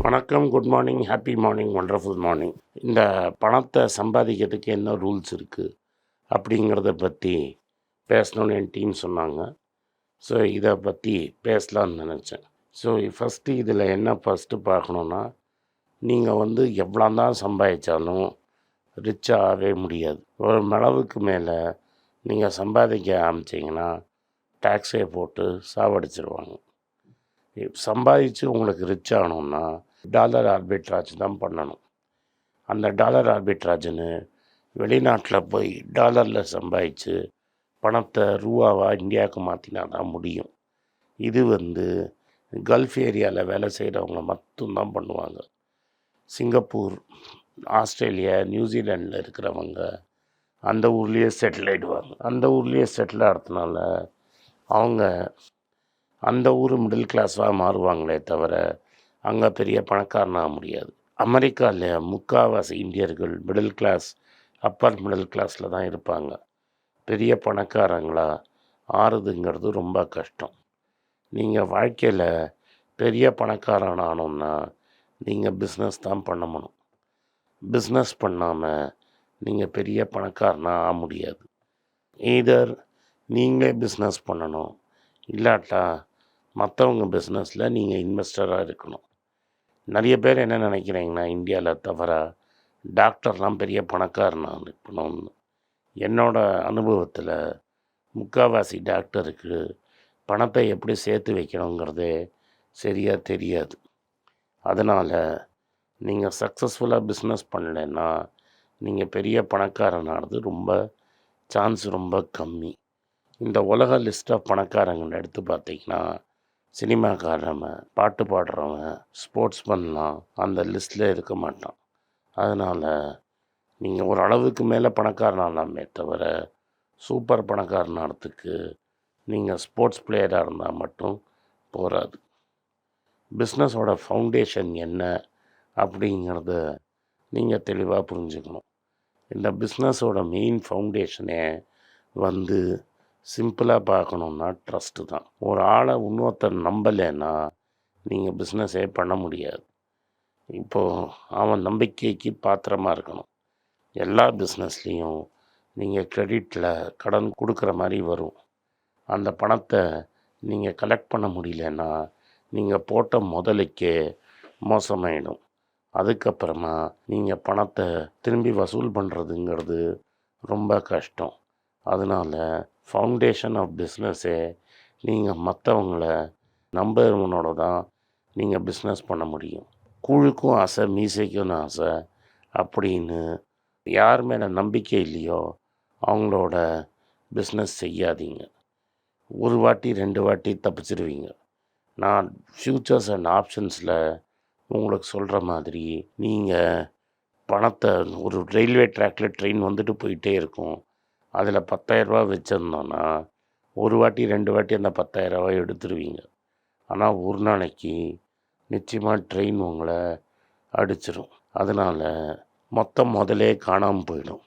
வணக்கம் good morning happy morning wonderful morning இந்த பணத்தை சம்பாதிக்கிறதுக்கு என்ன ரூல்ஸ் இருக்குது அப்படிங்கிறத பற்றி பேசணும்னு என் டீம் சொன்னாங்க. ஸோ இதை பற்றி பேசலான்னு நினச்சேன். ஸோ ஃபஸ்ட்டு இதில் என்ன ஃபஸ்ட்டு பார்க்கணுன்னா நீங்கள் வந்து எவ்வளோ தான் சம்பாதிச்சாலும் ரிச்சாக ஆகவே முடியாது. ஒரு அளவுக்கு மேலே நீங்கள் சம்பாதிக்க ஆரம்பிச்சிங்கன்னா டேக்ஸே போட்டு சாவடிச்சிருவாங்க. சம்பாதிச்சு உங்களுக்கு ரிச் ஆகணும்னா டாலர் ஆர்பிட்ராஜ் தான் பண்ணணும். அந்த டாலர் ஆர்பிட்ராஜ்னு வெளிநாட்டில் போய் டாலரில் சம்பாதிச்சு பணத்தை ரூபாவாக இந்தியாவுக்கு மாற்றினா தான் முடியும். இது வந்து கல்ஃப் ஏரியாவில் வேலை செய்கிறவங்க மட்டும்தான் பண்ணுவாங்க. சிங்கப்பூர் ஆஸ்திரேலியா நியூசிலாண்டில் இருக்கிறவங்க அந்த ஊர்லேயே செட்டில் ஆகிடுவாங்க அந்த ஊர்லேயே செட்டில் ஆகிறதுனால அவங்க அந்த ஊர் மிடில் கிளாஸாக மாறுவாங்களே தவிர அங்கே பெரிய பணக்காரனாக முடியாது. அமெரிக்காவில் முக்கால்வாசி இந்தியர்கள் மிடில் கிளாஸ் அப்பர் மிடில் கிளாஸில் தான் இருப்பாங்க. பெரிய பணக்காரங்களா ஆறுதுங்கிறது ரொம்ப கஷ்டம். நீங்கள் வாழ்க்கையில் பெரிய பணக்காரன் ஆனோம்னா நீங்கள் பிஸ்னஸ் தான் பண்ணணும். பிஸ்னஸ் பண்ணாமல் நீங்கள் பெரிய பணக்காரனாக ஆக முடியாது. எய்தர் நீங்களே பிஸ்னஸ் பண்ணணும் இல்லாட்டா மற்றவங்க பிஸ்னஸில் நீங்கள் இன்வெஸ்டராக இருக்கணும். நிறைய பேர் என்ன நினைக்கிறீங்கன்னா இந்தியாவில் தவிர டாக்டர்லாம் பெரிய பணக்காரனா இருக்கணும்னு. என்னோட அனுபவத்தில் முக்கால்வாசி டாக்டருக்கு பணத்தை எப்படி சேர்த்து வைக்கணுங்கிறதே சரியாக தெரியாது. அதனால் நீங்கள் சக்ஸஸ்ஃபுல்லாக பிஸ்னஸ் பண்ணலைன்னா நீங்கள் பெரிய பணக்காரனானது ரொம்ப சான்ஸ் ரொம்ப கம்மி. இந்த உலக லிஸ்ட் ஆஃப் பணக்காரங்களை எடுத்து பார்த்தீங்கன்னா சினிமாக்காரவன் பாட்டு பாடுறவன் ஸ்போர்ட்ஸ் பண்ணலாம் அந்த லிஸ்ட்டில் இருக்க மாட்டான். அதனால் நீங்கள் ஒரு அளவுக்கு மேலே பணக்காரனாலாமே தவிர சூப்பர் பணக்காரனாகிறதுக்கு நீங்கள் ஸ்போர்ட்ஸ் பிளேயராக இருந்தால் மட்டும் போகாது பிஸ்னஸோட ஃபவுண்டேஷன் என்ன அப்படிங்கிறத நீங்கள் தெளிவாக புரிஞ்சுக்கணும். இந்த பிஸ்னஸோட மெயின் ஃபவுண்டேஷனே வந்து சிம்பிளாக பார்க்கணுன்னா ட்ரஸ்ட்டு தான். ஒரு ஆளை இன்னொருத்தர் நம்பலைன்னா நீங்கள் பிஸ்னஸே பண்ண முடியாது. இப்போது அவன் நம்பிக்கைக்கு பாத்திரமாக இருக்கணும். எல்லா பிஸ்னஸ்லேயும் நீங்கள் க்ரெடிட்டில் கடன் கொடுக்குற மாதிரி வரும். அந்த பணத்தை நீங்கள் கலெக்ட் பண்ண முடியலன்னா நீங்கள் போட்ட முதலுக்கே மோசமாயிடும். அதுக்கப்புறமா நீங்கள் பணத்தை திரும்பி வசூல் பண்ணுறதுங்கிறது ரொம்ப கஷ்டம். அதனால் ஃபவுண்டேஷன் ஆஃப் பிஸ்னஸ்ஸே நீங்கள் மற்றவங்கள நம்புறவனோட தான் நீங்கள் பிஸ்னஸ் பண்ண முடியும். கூழுக்கும் ஆசை மீசைக்கும் ஆசை. அப்படின்னு யார் மேலே நம்பிக்கை இல்லையோ அவங்களோட பிஸ்னஸ் செய்யாதீங்க. ஒரு வாட்டி ரெண்டு வாட்டி தப்பிச்சிருவீங்க. நான் ஃப்யூச்சர்ஸ் அண்ட் ஆப்ஷன்ஸில் உங்களுக்கு சொல்கிற மாதிரி நீங்கள் பணத்தை ஒரு ரயில்வே ட்ராக்கில் ட்ரெயின் வந்துட்டு போயிட்டே இருக்கும். அதில் பத்தாயிரரூபா வச்சுருந்தோன்னா ஒரு வாட்டி ரெண்டு வாட்டி அந்த பத்தாயிரரூபா எடுத்துருவீங்க. ஆனால் ஒரு நாளைக்கு நிச்சயமாக ட்ரெயின் உங்களை அடிச்சிடும் அதனால் மொத்தம் முதலே காணாமல் போயிடும்.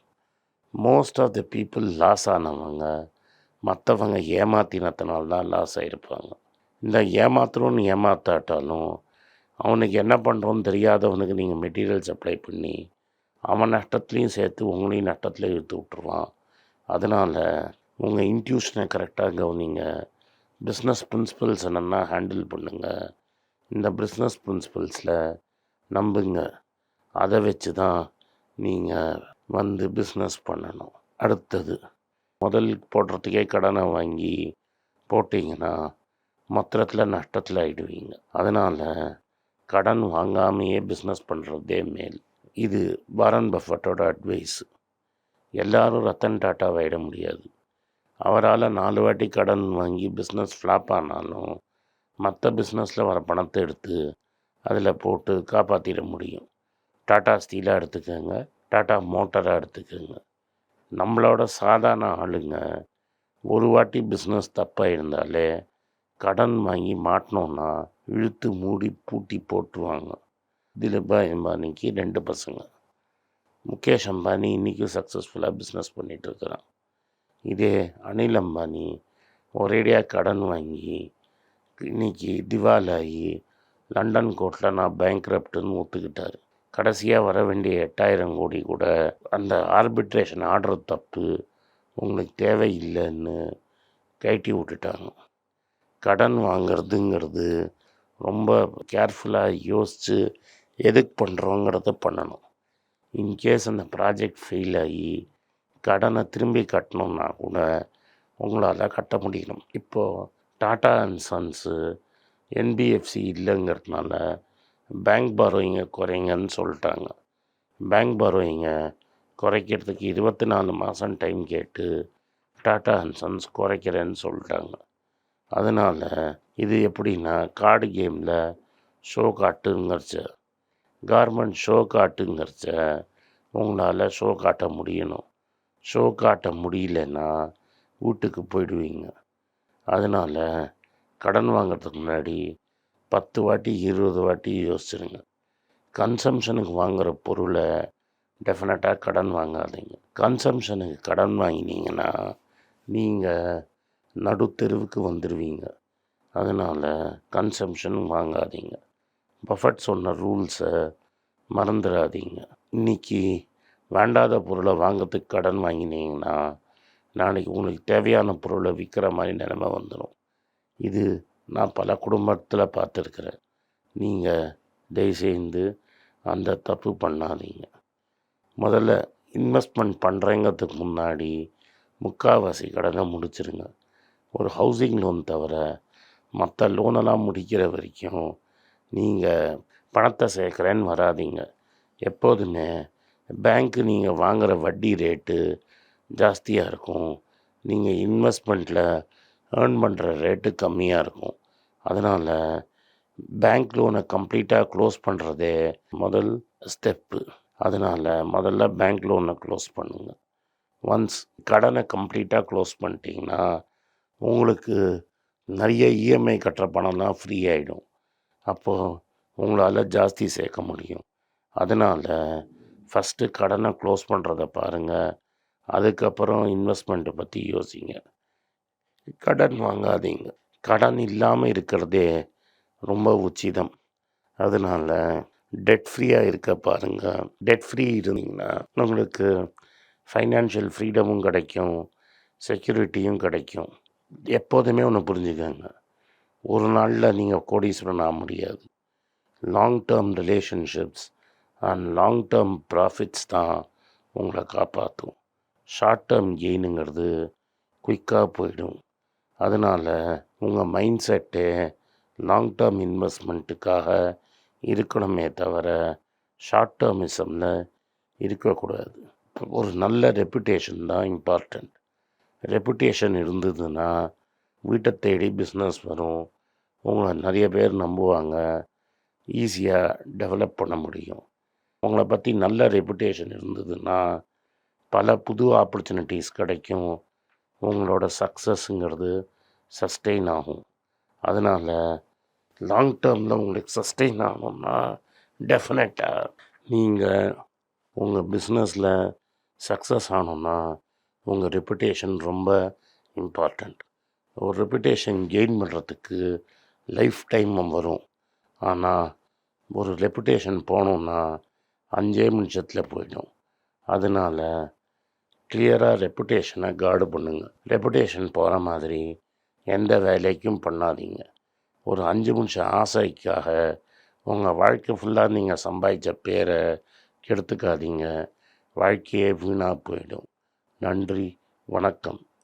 Most of the people loss ஆனவங்க மற்றவங்க ஏமாத்தினத்தினால தான் லாஸ் ஆகிருப்பாங்க இந்த ஏமாத்துறோன்னு ஏமாத்தாட்டாலும் அவனுக்கு என்ன பண்ணுறோன்னு தெரியாதவனுக்கு நீங்கள் மெட்டீரியல் சப்ளை பண்ணி அவன் நஷ்டத்துலேயும் சேர்த்து உங்களையும் நஷ்டத்தில் இழுத்து விட்ருவான் அதனால் உங்கள் இன்ட்யூஷனை கரெக்டாக கவனிங்க. பிஸ்னஸ் பிரின்சிபல்ஸ் என்னென்னா ஹேண்டில் பண்ணுங்கள் இந்த பிஸ்னஸ் பிரின்சிபல்ஸில் நம்புங்க. அதை வச்சு தான் நீங்கள் வந்து பிஸ்னஸ் பண்ணணும். அடுத்தது முதல் போடுறதுக்கே கடனை வாங்கி போட்டிங்கன்னா மொத்தத்தில் நஷ்டத்தில் ஆகிடுவீங்க அதனால் கடன் வாங்காமையே பிஸ்னஸ் பண்ணுறதே மேல். இது வாரன் பஃபட்டோட அட்வைஸு எல்லாரும் ரத்தன் டாட்டாவாயிட முடியாது. அவரால் நாலு வாட்டி கடன் வாங்கி பிஸ்னஸ் ஃப்ளாப் ஆனாலும் மற்ற பிஸ்னஸில் வர பணத்தை எடுத்து அதில் போட்டு காப்பாற்றிட முடியும். டாட்டா ஸ்டீலாக எடுத்துக்கோங்க டாட்டா மோட்டராக எடுத்துக்கோங்க. நம்மளோட சாதாரண ஆளுங்க ஒரு வாட்டி பிஸ்னஸ் தப்பாக இருந்தாலே கடன் வாங்கி மாட்டினோன்னா இழுத்து மூடி பூட்டி போட்டுருவாங்க. திலீபாய் அம்பானிக்கு ரெண்டு பசங்க. முகேஷ் அம்பானி இன்றைக்கும் சக்ஸஸ்ஃபுல்லாக பிஸ்னஸ் பண்ணிகிட்ருக்கிறான் இதே அனில் அம்பானி ஒரேடியாக கடன் வாங்கி இன்னைக்கு திவாலாகி லண்டன் கோர்ட்டில் நான் பேங்க்ரப்டுன்னு ஒத்துக்கிட்டார். கடைசியாக வர வேண்டிய எட்டாயிரம் கோடி கூட அந்த ஆர்பிட்ரேஷன் ஆர்டர் தப்பு உங்களுக்கு தேவையில்லைன்னு கட்டி விட்டுட்டாங்க. கடன் வாங்கிறதுங்கிறது ரொம்ப கேர்ஃபுல்லாக யோசித்து எதுக்கு பண்ணுறோங்கிறத பண்ணணும். இன்கேஸ் அந்த ப்ராஜெக்ட் ஃபெயில் ஆகி கடனை திரும்பி கட்டணுன்னா கூட உங்களால் கட்ட முடியணும். இப்போது டாடா அண்ட் சன்ஸு என்பிஎஃப்சி இல்லைங்கிறதுனால பேங்க் பாரோயிங்க குறைங்கன்னு சொல்லிட்டாங்க. பேங்க் பாரோயிங்க குறைக்கிறதுக்கு இருபத்தி நாலு மாதம் டைம் கேட்டு டாடா அண்ட் சன்ஸ் குறைக்கிறேன்னு சொல்லிட்டாங்க. அதனால் இது எப்படின்னா கார்டு கேமில் ஷோ காட்டுங்கிறச்சு. கார்மெண்ட் ஷோ காட்டுங்கிறச்ச உங்களால் ஷோ காட்ட முடியணும். ஷோ காட்ட முடியலன்னா வீட்டுக்கு போயிடுவீங்க. அதனால் கடன் வாங்குறதுக்கு முன்னாடி பத்து வாட்டி இருபது வாட்டி யோசிச்சிருங்க. கன்சம்ஷனுக்கு வாங்குகிற பொருளை டெஃபினட்டாக கடன் வாங்காதீங்க. கன்சம்ஷனுக்கு கடன் வாங்கினீங்கன்னா நீங்கள் நடுத்தெருவுக்கு வந்துடுவீங்க அதனால் கன்சம்ஷன் வாங்காதீங்க. பஃபட் சொன்ன ரூல்ஸை மறந்துடாதீங்க இன்றைக்கி வேண்டாத பொருளை வாங்கிறதுக்கு கடன் வாங்கினீங்கன்னா நாளைக்கு உங்களுக்கு தேவையான பொருளை விற்கிற மாதிரி நிலைமை வந்துடும் இது நான் பல குடும்பத்தில் பார்த்துருக்குறேன். நீங்கள் தயவுசெய்து அந்த தப்பு பண்ணாதீங்க. முதல்ல இன்வெஸ்ட்மெண்ட் பண்ணுறேங்கிறதுக்கு முன்னாடி முக்கால்வாசி கடனை முடிச்சிருங்க. ஒரு ஹவுசிங் லோன் தவிர மற்ற லோனெல்லாம் முடிக்கிற வரைக்கும் நீங்கள் பணத்தை சேர்க்குறேன்னு வராதீங்க. எப்போதுமே பேங்க்கு நீங்கள் வாங்குகிற வட்டி ரேட்டு ஜாஸ்தியாக இருக்கும். நீங்கள் இன்வெஸ்ட்மெண்ட்டில் ஏர்ன் பண்ணுற ரேட்டு கம்மியாக இருக்கும். அதனால் பேங்க் லோனை கம்ப்ளீட்டாக க்ளோஸ் பண்ணுறதே முதல் ஸ்டெப்பு. அதனால் முதல்ல பேங்க் லோனை க்ளோஸ் பண்ணுங்கள் ஒன்ஸ் கடனை கம்ப்ளீட்டாக க்ளோஸ் பண்ணிட்டீங்கன்னா உங்களுக்கு நிறைய இஎம்ஐ கட்டுற பணம்லாம் ஃப்ரீ ஆகிடும் அப்போது உங்களால் ஜாஸ்தி சேர்க்க முடியும். அதனால் ஃபஸ்ட்டு கடனை க்ளோஸ் பண்ணுறத பாருங்கள் அதுக்கப்புறம் இன்வெஸ்ட்மெண்ட்டை பற்றி யோசிங்க. கடன் வாங்காதீங்க. கடன் இல்லாமல் இருக்கிறதே ரொம்ப உச்சிதம். அதனால் டெட் ஃப்ரீயாக இருக்க பாருங்கள் டெட் ஃப்ரீ இருந்தீங்கன்னா உங்களுக்கு ஃபைனான்ஷியல் ஃப்ரீடமும் கிடைக்கும். செக்யூரிட்டியும் கிடைக்கும். எப்போதுமே ஒன்று புரிஞ்சுக்கோங்க. ஒரு நாளில் நீங்கள் கோடீஸ்வரன் ஆக முடியாது. Long term relationships and long term profits தான் உங்களை காப்பாற்றும் ஷார்ட் டேர்ம் கெயினுங்கிறது குயிக்காக போயிடும். அதனால் உங்கள் மைண்ட் செட்டே லாங் டேர்ம் இன்வெஸ்ட்மெண்ட்டுக்காக இருக்கணுமே தவிர ஷார்ட் டேர்மிசமில் இருக்கக்கூடாது. ஒரு நல்ல ரெப்புடேஷன் தான் இம்பார்ட்டண்ட் ரெப்புடேஷன் இருந்ததுன்னா வீட்டை தேடி பிஸ்னஸ் வரும். உங்களை நிறைய பேர் நம்புவாங்க. ஈஸியாக டெவலப் பண்ண முடியும். உங்களை பற்றி நல்ல ரெப்புடேஷன் இருந்ததுன்னா பல புது ஆப்பர்ச்சுனிட்டிஸ் கிடைக்கும். உங்களோட சக்ஸஸ்ங்கிறது சஸ்டெயின் ஆகும். அதனால் லாங் டேர்மில் உங்களுக்கு சஸ்டெயின் ஆகணும்னா டெஃபினட்டாக நீங்கள் உங்கள் பிஸ்னஸில் சக்ஸஸ் ஆகணும்னா உங்கள் ரெப்புடேஷன் ரொம்ப இம்பார்ட்டண்ட் ஒரு ரெப்புடேஷன் கெயின் பண்ணுறதுக்கு லைஃப் டைம் வரும். ஆனால் ஒரு ரெப்புடேஷன் போகணுன்னா அஞ்சே நிமிஷத்தில் போயிடும். அதனால் கிளியராக ரெப்புடேஷனை கார்டு பண்ணுங்கள் ரெப்புடேஷன் போகிற மாதிரி எந்த வேலைக்கும் பண்ணாதீங்க. ஒரு அஞ்சு நிமிஷம் ஆசைக்காக உங்கள் வாழ்க்கை ஃபுல்லாக நீங்கள் சம்பாதிச்ச பேரை கெடுத்துக்காதீங்க. வாழ்க்கையே வீணாக போயிடும். நன்றி வணக்கம்.